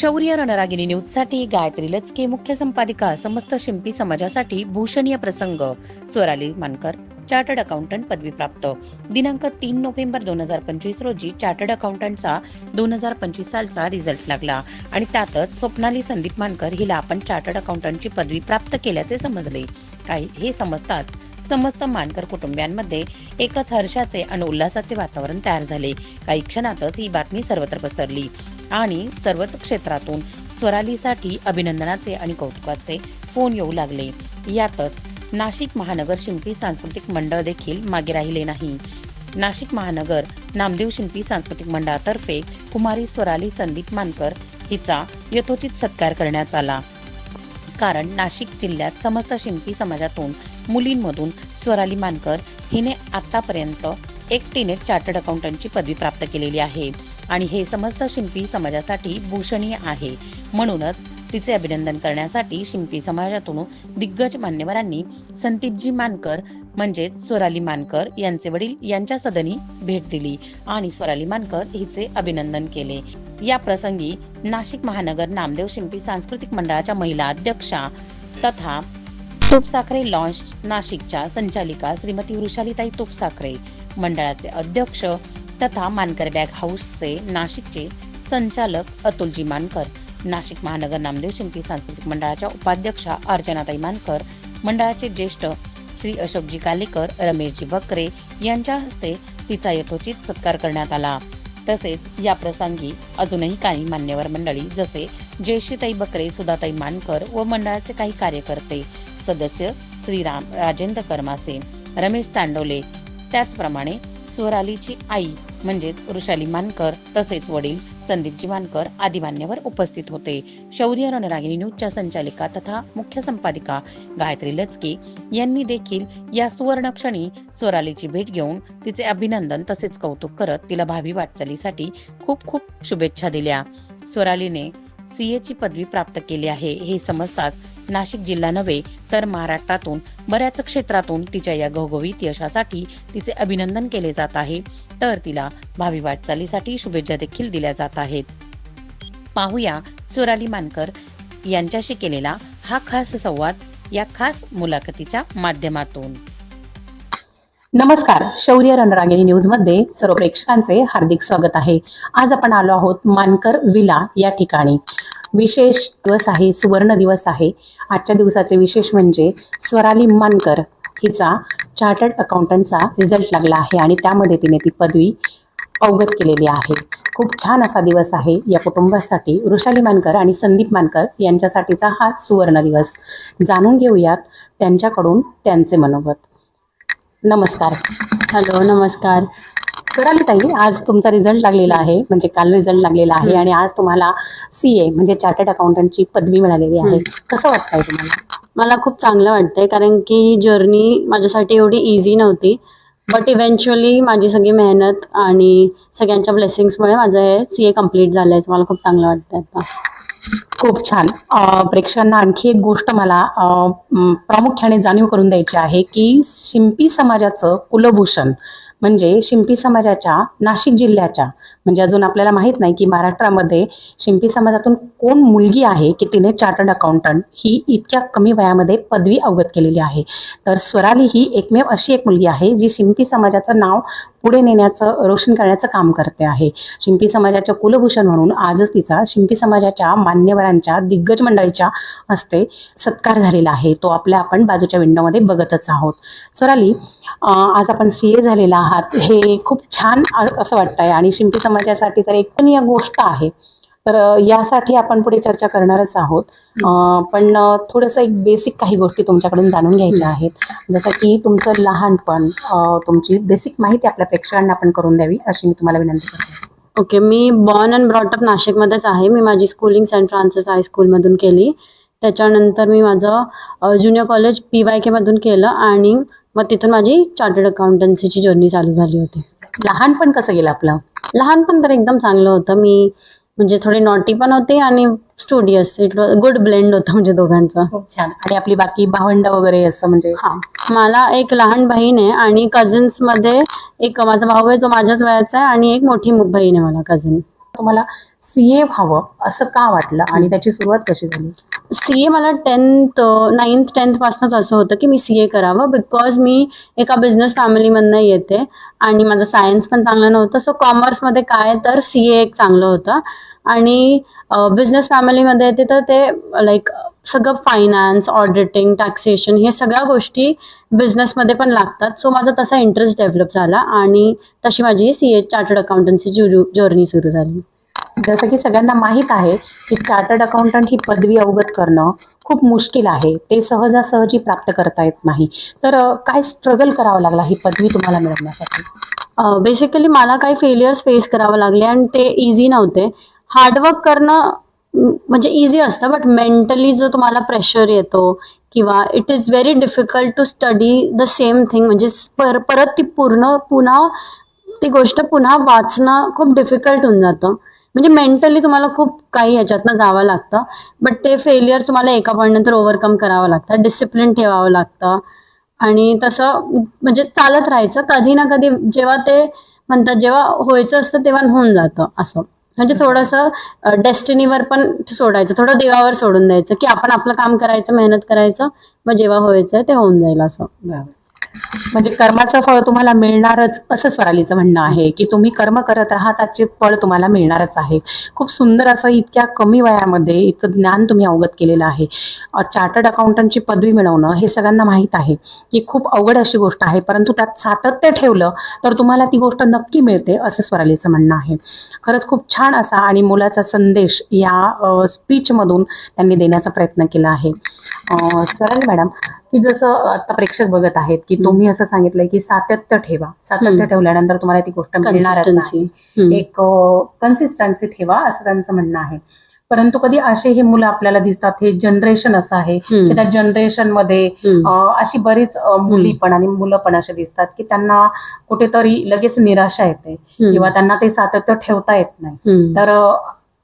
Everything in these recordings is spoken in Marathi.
शौर्य रणरागिणी न्यूजसाठी गायत्री लचके मुख्य संपादिका समस्त शिंपी समाजासाठी भूषणीय प्रसंग. स्वराली मानकर चार्टर्ड अकाउंटंट पदवी प्राप्त. दिनांक तीन नोव्हेंबर दोन हजार पंचवीस रोजी चार्टर्ड अकाउंटंटचा दोन हजार पंचवीस सालचा रिझल्ट लागला. आणि त्यातच स्वप्नाली संदीप मानकर हिला आपण चार्टर्ड अकाउंटंटची पदवी प्राप्त केल्याचे समजले. काही हे समजताच समस्त मानकर कुटुंबियांमध्ये एकच हर्षाचे आणि उल्हासाचे वातावरण तयार झाले. काही क्षणातच ही बातमी सर्वत्र पसरली आणि सर्वच क्षेत्रातून स्वरालीसाठी अभिनंदनाचे आणि कौतुकाचे फोन येऊ लागले. यातच नाशिक महानगर शिंपी सांस्कृतिक मंडळ देखील मागे राहिले नाही. नाशिक महानगर नामदेव शिंपी सांस्कृतिक मंडळातर्फे कुमारी स्वराली संदीप मानकर हिचा यथोचित सत्कार करण्यात आला. कारण नाशिक जिल्ह्यात समस्त शिंपी समाजातून मुलींमधून स्वराली मानकर हिने आतापर्यंत एकटीने चार्टर्ड अकाउंटंटची पदवी प्राप्त केलेली आहे. आणि हे समस्त शिंपी समाजासाठी भूषणीय आहे. म्हणूनच तिचे अभिनंदन करण्यासाठी शिंपी समाजातून दिग्गज मान्यवरांनी संदीपजी मानकर म्हणजेच स्वराली मानकर यांचे वडील यांच्या सदनी भेट दिली आणि स्वराली मानकर हिचे अभिनंदन केले. या प्रसंगी नाशिक महानगर नामदेव शिंपी सांस्कृतिक मंडळाच्या महिला अध्यक्षा तथा तुपसाखरे लॉन्च नाशिकच्या संचालिका श्रीमती वृषालीताई तुपसाखरे मंडळाचे अध्यक्ष तथा मानकर बॅग हाऊसचे नाशिकचे संचालक अतुलजी मानकर नाशिक महानगर नामदेव शिंपी सांस्कृतिक मंडळाच्या उपाध्यक्षा अर्चनाताई मानकर मंडळाचे ज्येष्ठ श्री अशोकजी कालेकर रमेशजी बकरे यांच्या हस्ते तिचा यथोचित सत्कार करण्यात आला. तसेच या प्रसंगी अजूनही काही मान्यवर मंडळी जसे जयशीताई बकरे सुधाताई मानकर व मंडळाचे काही कार्यकर्ते सदस्य श्रीराम राजेंद्र करमासे रमेश चांडवले त्याचप्रमाणे स्वरालीची आई म्हणजेच वृषाली मानकर तसेच वडील संदीपजी मानकर आदी मान्यवर उपस्थित होते. शौर्य रणरागिणी न्यूजच्या संचालिका तथा मुख्य संपादिका गायत्री लचके यांनी देखील या सुवर्णक्षणी स्वरालीची भेट घेऊन तिचे अभिनंदन तसेच कौतुक करत तिला भावी वाटचालीसाठी खूप खूप शुभेच्छा दिल्या. स्वरालीने सीए ची पदवी प्राप्त केली आहे हे समजताच नाशिक जिल्हा नव्हे तर महाराष्ट्रातून बऱ्याच क्षेत्रातून तिच्या या घवघवीत यशासाठी तिचे अभिनंदन केले जात आहे. तर तिला भावी वाटचालीसाठी शुभेच्छा देखील दिल्या जात आहेत. पाहूया सोराली मानकर यांच्याशी केलेला हा खास संवाद या खास मुलाखतीच्या माध्यमातून. नमस्कार शौर्य रणरागिणी न्यूजमध्ये सर्व प्रेक्षकांचे हार्दिक स्वागत आहे. आज आपण आलो आहोत मानकर विला या ठिकाणी. विशेष दिवस आहे सुवर्ण दिवस आहे. आजच्या दिवसाचे विशेष म्हणजे स्वराली मानकर हिचा चार्टर्ड अकाउंटंटचा रिझल्ट लागला आहे आणि त्यामध्ये तिने ती पदवी अवगत केलेली आहे. खूप छान असा दिवस आहे या कुटुंबासाठी. वृषाली मानकर आणि संदीप मानकर यांच्यासाठीचा हा सुवर्ण दिवस. जाणून घेऊयात त्यांच्याकडून त्यांचे मनोगत. नमस्कार. हॅलो नमस्कार. स्वराली ताई? आज तुमचा रिझल्ट लागलेला आहे. म्हणजे काल रिझल्ट लागलेला आहे आणि आज तुम्हाला सी ए म्हणजे चार्टर्ड अकाउंटंटची पदवी मिळालेली आहे. कसं वाटतंय तुम्हाला? मला खूप चांगलं वाटतंय कारण की ही जर्नी माझ्यासाठी एवढी इझी नव्हती. बट इव्हेंच्युअली माझी सगळी मेहनत आणि सगळ्यांच्या ब्लेसिंग्समुळे माझं हे सी ए कंप्लीट झालं आहे मला खूप चांगलं वाटतं आता. खूप छान. प्रेक्षकांना आणखी एक गोष्ट मला प्रामुख्याने जाणीव करून द्यायची आहे की शिंपी समाजाचं कुलभूषण म्हणजे शिंपी समाजाच्या नाशिक जिल्ह्याच्या म्हणजे अजून आपल्याला माहीत नाही की महाराष्ट्रामध्ये शिंपी समाजातून कोण मुलगी आहे की तिने चार्टर्ड अकाउंटंट ही इतक्या कमी वयामध्ये पदवी अवगत केलेली आहे. तर स्वराली ही एकमेव अशी एक मुलगी आहे जी शिंपी समाजाचं नाव पुढे नेण्याचं रोशन करण्याचं काम करते आहे. शिंपी समाजाच्या कुलभूषण म्हणून आजच तिचा शिंपी समाजाच्या मान्यवरांच्या दिग्गज मंडळीच्या हस्ते सत्कार झालेला आहे. तो आपल्या आपण बाजूच्या विंडोमध्ये बघतच आहोत. स्वराली आज आपण सी ए झालेला आहात. हे खूप छान असं वाटतंय. आणि शिंपी समाजासाठी तर एकूण गोष्ट आहे. तर यासाठी आपण पुढे चर्चा करणारच आहोत. पण थोडंसं एक बेसिक काही गोष्टी तुमच्याकडून जाणून घ्यायच्या आहेत. जसं की तुमचं लहानपण तुमची बेसिक माहिती आपल्या प्रेक्षकांना आपण करून द्यावी अशी मी तुम्हाला विनंती करते. ओके मी बॉर्न अँड ब्रॉटअप नाशिकमध्येच आहे. मी माझी स्कूलिंग सेंट फ्रान्सिस हायस्कूलमधून केली. त्याच्यानंतर मी माझं ज्युनियर कॉलेज पी वाय केमधून केलं आणि मग तिथून माझी चार्टर्ड अकाउंटन्सीची जर्नी चालू झाली होती. लहानपण कसं गेलं आपलं? लहानपण तर एकदम चांगलं होतं. मी म्हणजे थोडी नॉटी पण होते आणि स्टुडियस इट गुड ब्लेंड होतं म्हणजे दोघांचं. खूप छान. आणि आपली बाकी भावंड वगैरे असं म्हणजे. हा. मला एक लहान बहीण आहे आणि कझन्समध्ये एक माझा भाऊ आहे जो माझ्याच वयाचा आहे आणि एक मोठी मु- बहीण आहे मला कझन तुम्हाला सी ए व्हावं असं का वाटलं आणि त्याची सुरुवात कशी झाली? सी ए मला टेन्थ नाईन्थ टेन्थपासूनच असं होतं की मी सी ए करावं बिकॉज मी एका बिझनेस फॅमिलीमधनं येते आणि माझं सायन्स पण चांगलं नव्हतं. सो कॉमर्समध्ये काय तर सी ए एक चांगलं होतं. आणि बिझनेस फॅमिलीमध्ये येते तर ते लाईक सगळं फायनान्स ऑडिटिंग टॅक्सेशन हे सगळ्या गोष्टी बिझनेसमध्ये पण लागतात. सो माझा तसा इंटरेस्ट डेव्हलप झाला आणि तशी माझी सी ए चार्टर्ड अकाउंटन्सीची जर्नी सुरू झाली. जसं की सगळ्यांना माहीत आहे की चार्टर्ड अकाउंटंट ही पदवी अवगत करणं खूप मुश्किल आहे. ते सहजासहजी प्राप्त करता येत नाही. तर काय स्ट्रगल करावं लागला? ही पदवी तुम्हाला मिळवण्यासाठी? बेसिकली मला काही फेलियर्स फेस करावं लागले आणि ते इझी नव्हते. हार्डवर्क करणं म्हणजे इझी असतं बट मेंटली जो तुम्हाला प्रेशर येतो किंवा it is very difficult to study the same thing म्हणजे पर परत ती पूर्ण पुन्हा ती गोष्ट पुन्हा वाचणं खूप डिफिकल्ट होऊन जातं. म्हणजे मेंटली तुम्हाला खूप काही ह्याच्यातनं जावं लागतं. बट ते फेलियर तुम्हाला एका पॉईंट नंतर ओव्हरकम करावं लागतं. डिसिप्लिन ठेवावं लागतं. आणि तसं म्हणजे चालत राहायचं. कधी ना कधी जेव्हा ते म्हणतात जेव्हा व्हायचं असतं तेव्हा होऊन जातं असं. म्हणजे थोडंसं डेस्टिनीवर पण सोडायचं. थोडं देवावर सोडून द्यायचं की आपण आपलं काम करायचं मेहनत करायचं. मग जेव्हा व्हायचं ते होऊन जाईल असं. म्हणजे कर्माचं फळ तुम्हाला मिळणारच असं स्वरालीचं म्हणणं आहे की तुम्ही कर्म करत राहा त्याचे फळ तुम्हाला मिळणारच आहे. खूप सुंदर असं इतक्या कमी वयामध्ये इतकं ज्ञान तुम्ही अवगत केलेलं आहे. चार्टर्ड अकाउंटंटची पदवी मिळवणं हे सगळ्यांना माहीत आहे. की खूप अवघड अशी गोष्ट आहे परंतु त्यात सातत्य ठेवलं तर तुम्हाला ती गोष्ट नक्की मिळते असं स्वरालीचं म्हणणं आहे. खरंच खूप छान असा आणि मुलाचा संदेश या स्पीचमधून त्यांनी देण्याचा प्रयत्न केला आहे. अ, स्वराली मॅडम की जसं आता प्रेक्षक बघत आहेत की तुम्ही असं सांगितलंय की सातत्य ठेवा. सातत्य. ठेवल्यानंतर तुम्हाला ती गोष्ट. कन्सिस्टन्सी एक कन्सिस्टन्सी ठेवा असं त्यांचं म्हणणं आहे. परंतु कधी असे हे मुलं आपल्याला दिसतात हे जनरेशन असं आहे की त्या जनरेशनमध्ये अशी बरीच मुली पण आणि मुलं पण असे दिसतात की त्यांना कुठेतरी लगेच निराशा येते. किंवा त्यांना ते सातत्य ठेवता येत नाही. तर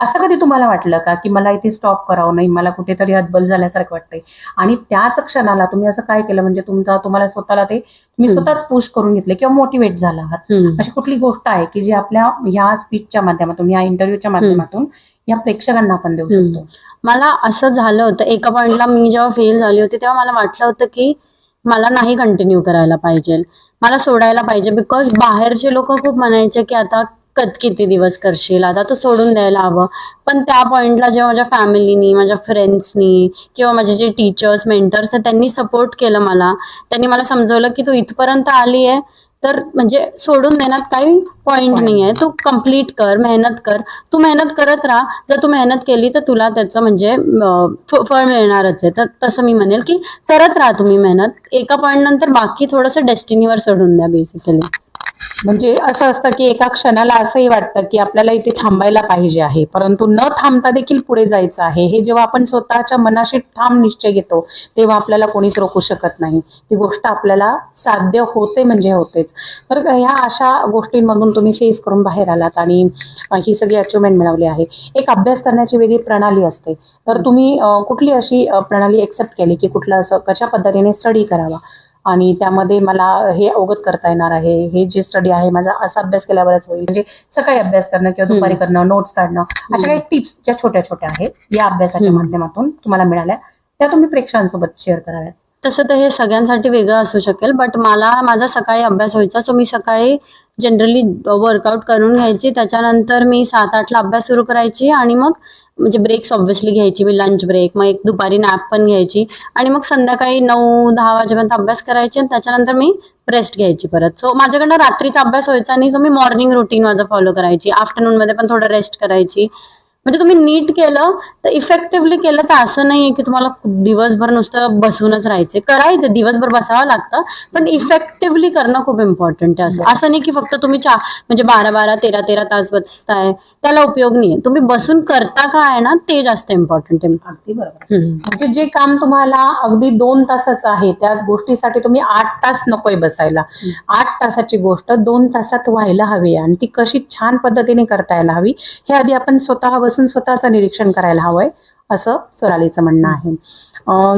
असं कधी तुम्हाला वाटलं का की मला इथे स्टॉप करावं नाही मला कुठेतरी हतबल झाल्यासारखं वाटतंय? आणि त्याच क्षणाला तुम्ही असं काय केलं? म्हणजे तुमचा तुम्हाला स्वतःला ते तुम्ही. स्वतःच पुश करून घेतले किंवा मोटिवेट झाला आहात? अशी कुठली गोष्ट आहे की जी आपल्या ह्या स्पीचच्या माध्यमातून या इंटरव्ह्यूच्या माध्यमातून या प्रेक्षकांना आपण देऊ. शकतो? मला असं झालं होतं एका पॉइंटला मी जेव्हा फेल झाली होती तेव्हा मला वाटलं होतं की मला नाही कंटिन्यू करायला पाहिजे. मला सोडायला पाहिजे बिकॉज बाहेरचे लोक खूप म्हणायचे की आता कत किती दिवस करशील? आता तर सोडून द्यायला हवं. पण त्या पॉइंटला जेव्हा माझ्या फॅमिलीनी माझ्या फ्रेंड्सनी किंवा माझे जे टीचर्स मेंटर्स आहेत त्यांनी सपोर्ट केलं मला. त्यांनी मला समजवलं की तू इथपर्यंत आली आहे तर म्हणजे सोडून देण्यात काही पॉइंट नाही आहे तू कंप्लीट कर मेहनत कर. तू मेहनत करत राहा. जर तू मेहनत केली तर तुला त्याचं म्हणजे फळ मिळणारच आहे. तर तसं मी म्हणेल की करत राहा तुम्ही मेहनत. एका पॉईंट नंतर बाकी थोडंसं डेस्टिनीवर सोडून द्या बेसिकली म्हणजे असं असतं की एका क्षणाला असंही वाटतं की आपल्याला इथे थांबायला पाहिजे आहे. परंतु न थांबता देखील पुढे जायचं आहे. हे जेव्हा आपण स्वतःच्या मनाशी ठाम निश्चय घेतो तेव्हा आपल्याला कोणीच रोखू शकत नाही. ती गोष्ट आपल्याला साध्य होते म्हणजे होतेच. तर ह्या अशा गोष्टींमधून तुम्ही फेस करून बाहेर आलात आणि ही सगळी अचिव्हमेंट मिळवली आहे. एक अभ्यास करण्याची वेगळी प्रणाली असते. तर तुम्ही कुठली अशी प्रणाली एक्सेप्ट केली की कुठलं असं कशा पद्धतीने स्टडी करावा? आणि त्यामध्ये मला हे अवगत करता येणार आहे. हे जे स्टडी आहे माझा असा अभ्यास केल्यावरच होईल. म्हणजे सकाळी अभ्यास करणं किंवा दुपारी. करणं नोट्स काढणं अशा काही टिप्स ज्या छोट्या छोट्या आहेत या अभ्यासाच्या. माध्यमातून तुम्हाला मिळाल्या. त्या तुम्ही प्रेक्षकांसोबत शेअर कराव्यात. तसं तर हे सगळ्यांसाठी वेगळं असू शकेल बट मला माझा सकाळी अभ्यास व्हायचा. सो मी सकाळी जनरली वर्कआउट करून घ्यायची. त्याच्यानंतर मी सात आठला अभ्यास सुरू करायची आणि मग म्हणजे ब्रेक्स ऑब्व्हियसली घ्यायची मी लंच ब्रेक मग एक दुपारी नॅप पण घ्यायची आणि मग संध्याकाळी नऊ दहा वाजेपर्यंत अभ्यास करायची आणि त्याच्यानंतर मी रेस्ट घ्यायची परत. सो माझ्याकडनं रात्रीचा अभ्यास व्हायचा नाही सो मी मॉर्निंग रुटीन माझं फॉलो करायची. आफ्टरनूनमध्ये पण थोडं रेस्ट करायची. म्हणजे तुम्ही नीट केलं तर इफेक्टिव्हली केलं तर असं नाही की तुम्हाला दिवसभर नुसतं बसूनच राहायचे करायचं दिवसभर बसावं लागतं पण इफेक्टिव्हली करणं खूप इम्पॉर्टंट आहे असं. असं नाही की फक्त तुम्ही चा म्हणजे बारा बारा तेरा तेरा तास बसताय त्याला उपयोग नाही तुम्ही बसून करता का आहे ना ते जास्त इम्पॉर्टंट आहे. अगदी बरोबर. म्हणजे जे काम तुम्हाला अगदी दोन तासाचं आहे त्या गोष्टीसाठी तुम्ही आठ तास नकोय बसायला. आठ तासाची गोष्ट दोन तासात व्हायला हवी आणि ती कशी छान पद्धतीने करता यायला हवी हे आधी आपण स्वतः बसून स्वतःचं निरीक्षण करायला हवंय असं सोरालीचं म्हणणं आहे.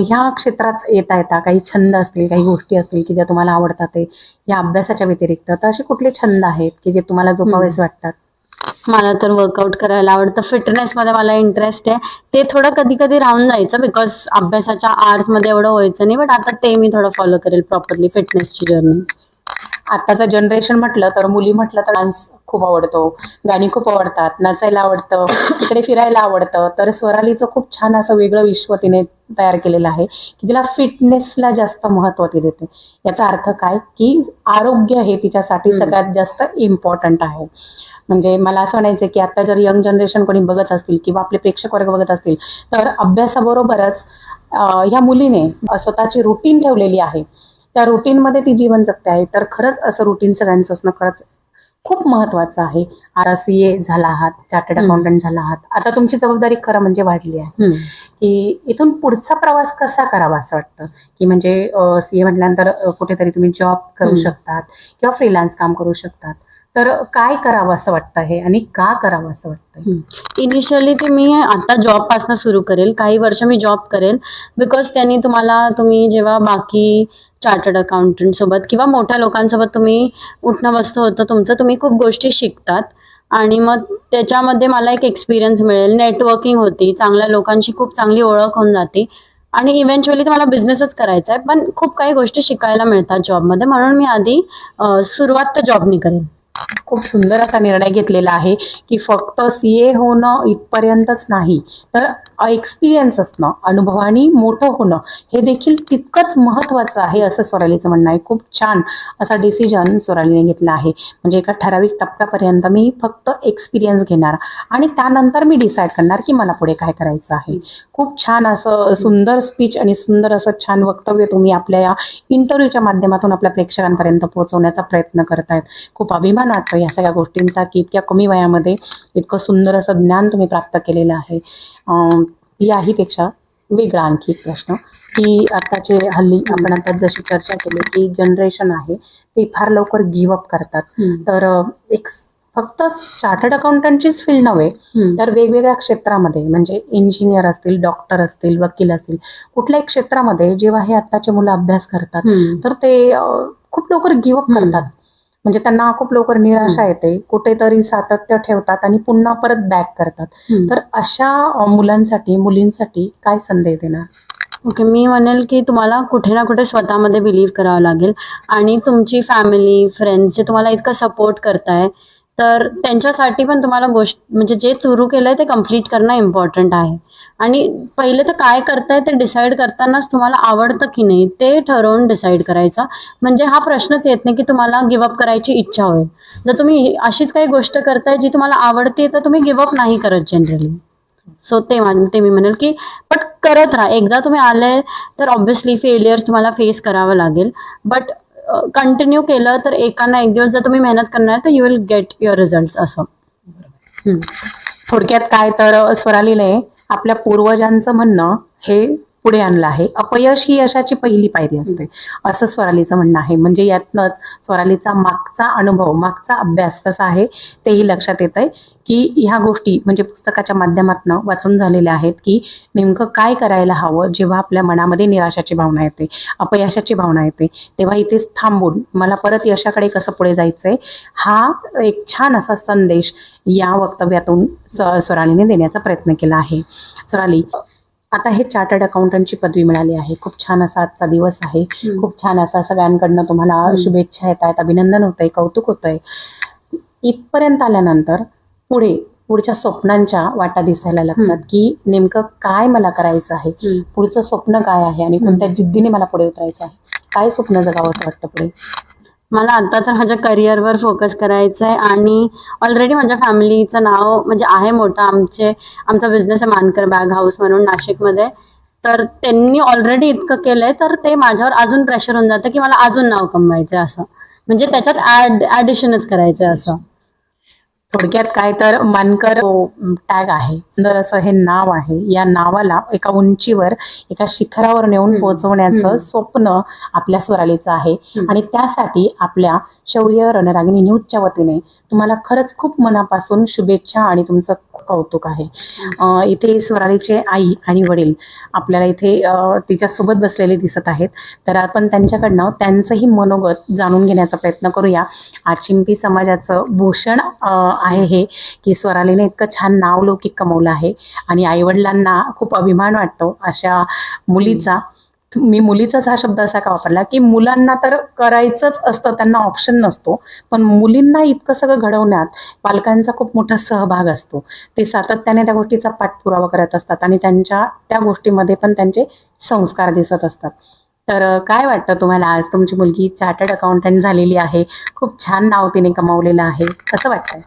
ह्या क्षेत्रात येता येता काही छंद असतील काही गोष्टी असतील की ज्या तुम्हाला आवडतात ते या अभ्यासाच्या व्यतिरिक्त तर असे कुठले छंद आहेत की जे तुम्हाला जोपावेसे वाटतात? मला तर वर्कआउट करायला आवडतं. फिटनेसमध्ये मला इंटरेस्ट आहे. ते थोडं कधी कधी राहून जायचं बिकॉज अभ्यासाच्या आर्ट्समध्ये एवढं व्हायचं नाही बट आता ते मी थोडं फॉलो करेल प्रॉपरली फिटनेसची जर्नी आताचं जनरेशन म्हटलं तर मुली म्हटलं तर डान्स खूप आवडतो. गाणी खूप आवडतात नाचायला आवडतं इकडे फिरायला आवडतं. तर स्वरालीचं खूप छान असं वेगळं विश्व तिने तयार केलेलं आहे की तिला फिटनेसला जास्त महत्त्व ती देते. याचा अर्थ काय की आरोग्य हे तिच्यासाठी. सगळ्यात जास्त इम्पॉर्टंट आहे. म्हणजे मला असं म्हणायचं की आता जर यंग जनरेशन कोणी बघत असतील किंवा आपले प्रेक्षक वर्ग बघत असतील तर अभ्यासाबरोबरच ह्या मुलीने स्वतःची रुटीन ठेवलेली आहे. त्या रुटीनमध्ये ती जीवन जगते आहे. तर खरंच असं रुटीन सगळ्यांचं असणं खरंच खूप महत्वाचं आहे. आर सी ए झाला आहात चार्टर्ड. अकाउंटंट झाला आहात. आता तुमची जबाबदारी खरं म्हणजे वाढली आहे. की इथून पुढचा प्रवास कसा करावा असं वाटतं? की म्हणजे सी ए म्हटल्यानंतर कुठेतरी तुम्ही जॉब करू. शकतात किंवा फ्रीलान्स काम करू शकतात. तर काय करावं असं वाटतं हे आणि का करावं असं वाटतं इनिशियली ते मी आता जॉबपासून सुरू करेल. काही वर्ष मी जॉब करेल. बिकॉज त्यांनी तुम्हाला तुम्ही जेव्हा बाकी चार्टर्ड अकाउंटंटसोबत किंवा मोठ्या लोकांसोबत तुम्ही उठणं बसतं होतं तुमचं तुम्ही खूप गोष्टी शिकतात. आणि मग त्याच्यामध्ये मला एक एक्सपिरियन्स मिळेल. नेटवर्किंग होती. चांगल्या लोकांशी खूप चांगली ओळख होऊन जाते. आणि इव्हेंच्युअली तर मला बिझनेसच करायचा आहे पण खूप काही गोष्टी शिकायला मिळतात जॉबमध्ये म्हणून मी आधी सुरुवात तर जॉबनी करेन. खूप सुंदर असा निर्णय घेतलेला आहे की फक्त सी ए होणं इथपर्यंतच नाही तर एक्सपिरियन्स असणं अनुभवाने मोठं होणं हे देखील तितकंच महत्त्वाचं आहे असं स्वरालीचं म्हणणं आहे. खूप छान असा डिसिजन स्वरालीने घेतला आहे. म्हणजे एका ठराविक टप्प्यापर्यंत मी फक्त एक्सपिरियन्स घेणार आणि त्यानंतर मी डिसाईड करणार की मला पुढे काय करायचं आहे. खूप छान असं सुंदर स्पीच आणि सुंदर असं छान वक्तव्य तुम्ही आपल्या या इंटरव्ह्यूच्या माध्यमातून आपल्या प्रेक्षकांपर्यंत पोहोचवण्याचा प्रयत्न करतायत. खूप अभिमान वाटतो या सगळ्या गोष्टींचा की इतक्या कमी वयामध्ये इतकं सुंदर असं ज्ञान तुम्ही प्राप्त केलेलं आहे. याहीपेक्षा वेगळा आणखी एक प्रश्न की आताचे हल्ली आपण आता जशी चर्चा केली की जनरेशन आहे ते फार लवकर गिव्ह अप करतात. तर एक फक्त चार्टर्ड अकाउंटंटचीच फील्ड नव्हे तर वेगवेगळ्या क्षेत्रामध्ये म्हणजे इंजिनियर असतील डॉक्टर असतील वकील असतील कुठल्याही क्षेत्रामध्ये जेव्हा हे आत्ताचे मुलं अभ्यास करतात तर ते खूप लवकर गिव्हअप. करतात. म्हणजे त्यांना खूप लवकर निराशा येते कुठेतरी सातत्य ठेवतात आणि पुन्हा परत बॅक करतात. तर अशा मुलांसाठी मुलींसाठी काय संदेश देणार? ओके मी म्हणेल की तुम्हाला कुठे ना कुठे स्वतःमध्ये बिलीव्ह करावं लागेल. आणि तुमची फॅमिली फ्रेंड्स जे तुम्हाला इतकं सपोर्ट करताय तर त्यांच्यासाठी पण तुम्हाला गोष्ट म्हणजे जे सुरू केलंय ते कंप्लीट करणं इम्पॉर्टंट आहे. आणि पहिले तर काय करताय ते डिसाईड करतानाच तुम्हाला आवडतं की नाही ते ठरवून डिसाईड करायचा. म्हणजे हा प्रश्नच येत नाही की तुम्हाला गिवअप करायची इच्छा होईल जर तुम्ही अशीच काही गोष्ट करताय जी तुम्हाला आवडते तर तुम्ही गिवअप नाही करत जनरली सो ते ते मी म्हणेल की बट करत राहा. एकदा तुम्ही आले तर ऑब्व्हियसली फेलियर्स तुम्हाला फेस करावं लागेल. बट कंटिन्यू केलं तर एकांना एक दिवस जर तुम्ही मेहनत करणार तर you will get your result असं. थोडक्यात काय तर स्वरालीने आपल्या पूर्वजांचं म्हणणं हे पुढे आणलं आहे. अपयश ही यशाची पहिली पायरी असते. असं स्वरालीचं म्हणणं आहे. म्हणजे यातनंच स्वरालीचा मागचा अनुभव मागचा अभ्यास कसा आहे तेही लक्षात येत आहे की ह्या गोष्टी म्हणजे पुस्तकाच्या माध्यमातून वाचून झालेल्या आहेत की नेमकं काय करायला हवं जेव्हा आपल्या मनामध्ये निराशाची भावना येते अपयशाची भावना येते तेव्हा इथेच थांबून मला परत यशाकडे कसं पुढे जायचंय हा एक छान असा संदेश या वक्तव्यातून स्व स्वरालीने देण्याचा प्रयत्न केला आहे. स्वराली आता हे चार्टर्ड अकाउंटंटची पदवी मिळाली आहे. खूप छान असा आजचा दिवस आहे. खूप छान असा सगळ्यांकडनं तुम्हाला. शुभेच्छा येत आहेत. अभिनंदन होतंय कौतुक होतंय. इथपर्यंत आल्यानंतर पुढे पुढच्या स्वप्नांच्या वाटा दिसायला लागतात. की नेमकं काय मला करायचं आहे. पुढचं स्वप्न काय आहे? आणि कोणत्या जिद्दीने मला पुढे उतरायचं आहे? काय स्वप्न जगावं असं वाटतं पुढे? मला आता तर माझ्या करिअरवर फोकस करायचं आहे आणि ऑलरेडी माझ्या फॅमिलीचं नाव म्हणजे आहे मोठं आमचे आमचा बिझनेस आहे मानकर बॅग हाऊस म्हणून नाशिकमध्ये. तर त्यांनी ऑलरेडी इतकं केलंय तर ते माझ्यावर अजून प्रेशर होऊन जातं की मला अजून नाव कमवायचं असं. म्हणजे त्याच्यात ऍड ॲडिशनच करायचं असं. थोडक्यात काय तर मानकर टॅग आहे तर असं हे नाव आहे या नावाला एका उंचीवर एका शिखरावर नेऊन. पोहोचवण्याचं. स्वप्न आपल्या स्वरालीचं आहे. आणि त्यासाठी आपल्या शौर्य रणरागिणी न्यूजच्या वतीने तुम्हाला खरंच खूप मनापासून शुभेच्छा आणि तुमचं कौतुक आहे. इथे स्वरालीचे आई आणि वडील आपल्याला इथे तिच्यासोबत बसलेले दिसत आहेत. तर आपण त्यांच्याकडनं त्यांचंही मनोगत जाणून घेण्याचा प्रयत्न करूया. आचिंपी समाजाचं भूषण आहे हे की स्वरालीने इतकं छान नाव लौकिक कमवलं आहे. आणि आईवडिलांना खूप अभिमान वाटतो अशा मुलीचा. मी मुलीचाच हा शब्द असा का वापरला की मुलांना तर करायचंच असतं त्यांना ऑप्शन नसतो. पण मुलींना इतकं सगळं घडवण्यात पालकांचा खूप मोठा सहभाग असतो. ते सातत्याने त्या गोष्टीचा पाठपुरावा करत असतात आणि त्यांच्या त्या गोष्टीमध्ये पण त्यांचे संस्कार दिसत असतात. तर काय वाटतं तुम्हाला आज? तुमची मुलगी चार्टर्ड अकाउंटंट झालेली आहे. खूप छान नाव तिने कमावलेलं आहे. कसं वाटतंय?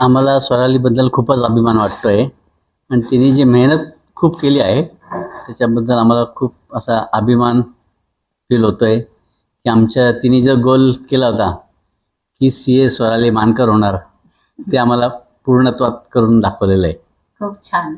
आम्हाला स्वरालीबद्दल खूपच अभिमान वाटतोय. आणि तिने जी मेहनत खूप केली आहे त्याच्याबद्दल आम्हाला खूप असा अभिमान फील होतो आहे की आमच्या तिने जो गोल केला होता की सी ए स्वराली मानकर होणार ते आम्हाला पूर्णत्वात करून दाखवलेलं आहे. खूप छान.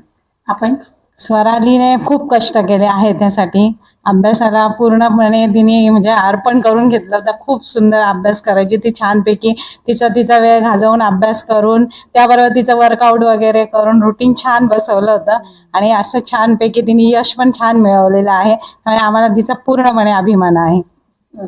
आपण? स्वरालीने खूप कष्ट केले आहे त्यासाठी अभ्यासाला पूर्णपणे तिने म्हणजे अर्पण करून घेतलं. होतं खूप सुंदर अभ्यास करायची. ती छानपैकी तिचा तिचा वेळ घालवून अभ्यास करून त्याबरोबर तिचं वर्कआउट वगैरे करून रुटीन छान बसवलं होतं. आणि असं छानपैकी तिने यश पण छान मिळवलेलं आहे. आणि आम्हाला तिचा पूर्णपणे अभिमान आहे.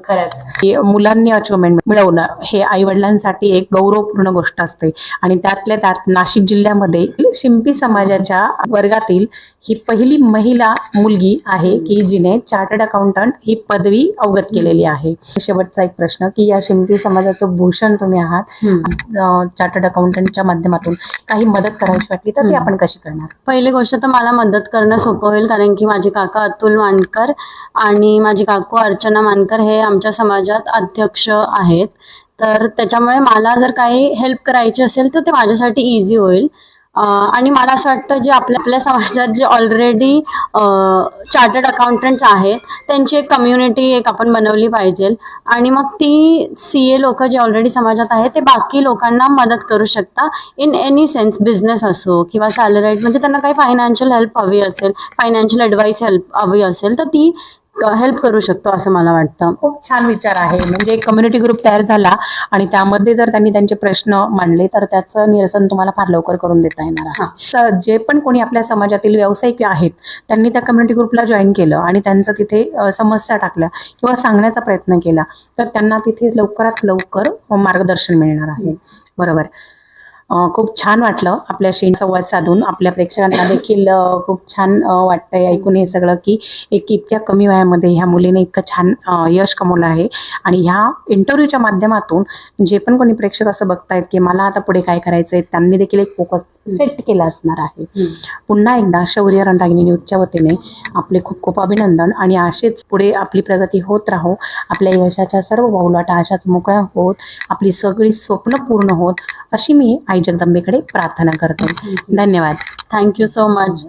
खरंच. की मुलांनी अचिव्हमेंट मिळवणं हे आई वडिलांसाठी एक गौरवपूर्ण गोष्ट असते. आणि त्यातल्या त्यात नाशिक जिल्ह्यामध्ये शिंपी समाजाच्या वर्गातील ही पहिली महिला मुलगी आहे की जिने चार्टर्ड अकाउंटंट ही पदवी अवगत केलेली आहे. शेवटचा एक प्रश्न की या शिंपी समाजाचं भूषण तुम्ही आहात. चार्टर्ड अकाउंटंटच्या माध्यमातून काही मदत करायची वाटली तर ती. आपण कशी करणार? पहिली गोष्ट तर मला मदत करणं सोपं होईल कारण की माझे काका अतुल मानकर आणि माझी काकू अर्चना मानकर हे आमच्या समाजात अध्यक्ष आहेत. तर त्याच्यामुळे मला जर काही हेल्प करायची असेल तर ते माझ्यासाठी इझी होईल. आणि मला असं वाटतं जे आपल्या आपल्या समाजात जे ऑलरेडी चार्टर्ड अकाउंटंट्स आहेत त्यांची एक कम्युनिटी एक आपण बनवली पाहिजे. आणि मग ती सी ए लोक जे ऑलरेडी समाजात आहेत ते बाकी लोकांना मदत करू शकता. इन एनी सेन्स बिझनेस असो किंवा सॅलराईड म्हणजे त्यांना काही फायनान्शियल हेल्प हवी असेल फायनान्शियल ॲडवाईस हेल्प हवी असेल तर ती हेल्प करू शकतो असं मला वाटतं. खूप छान विचार आहे. म्हणजे एक कम्युनिटी ग्रुप तयार झाला आणि त्यामध्ये जर त्यांनी त्यांचे प्रश्न मांडले तर त्याचं निरसन तुम्हाला फार लवकर करून देता येणार आहे. तर जे पण कोणी आपल्या समाजातील व्यावसायिक आहेत त्यांनी त्या कम्युनिटी ग्रुपला जॉईन केलं आणि त्यांचं तिथे समस्या टाकल्या किंवा सांगण्याचा प्रयत्न केला तर त्यांना तिथे लवकरात लवकर मार्गदर्शन मिळणार आहे. बरोबर. खूप छान वाटलं आपल्याशी संवाद साधून. आपल्या प्रेक्षकांना देखील खूप छान वाटतंय ऐकून हे सगळं की एक इतक्या कमी वयामध्ये ह्या मुलीने इतकं छान यश कमवलं आहे. आणि ह्या इंटरव्ह्यूच्या माध्यमातून जे पण कोणी प्रेक्षक असं बघतायत की मला आता पुढे काय करायचं आहे त्यांनी देखील एक फोकस सेट केला असणार आहे. पुन्हा एकदा शौर्य रणरागिणी न्यूजच्या वतीने आपले खूप खूप अभिनंदन. आणि असेच पुढे आपली प्रगती होत राहो. आपल्या यशाच्या सर्व पाऊलाटा अशाच मोकळ्या होत. आपली सगळी स्वप्न पूर्ण होत. अशी मी आई जगदंबेकडे प्रार्थना करते. धन्यवाद. Thank you so much.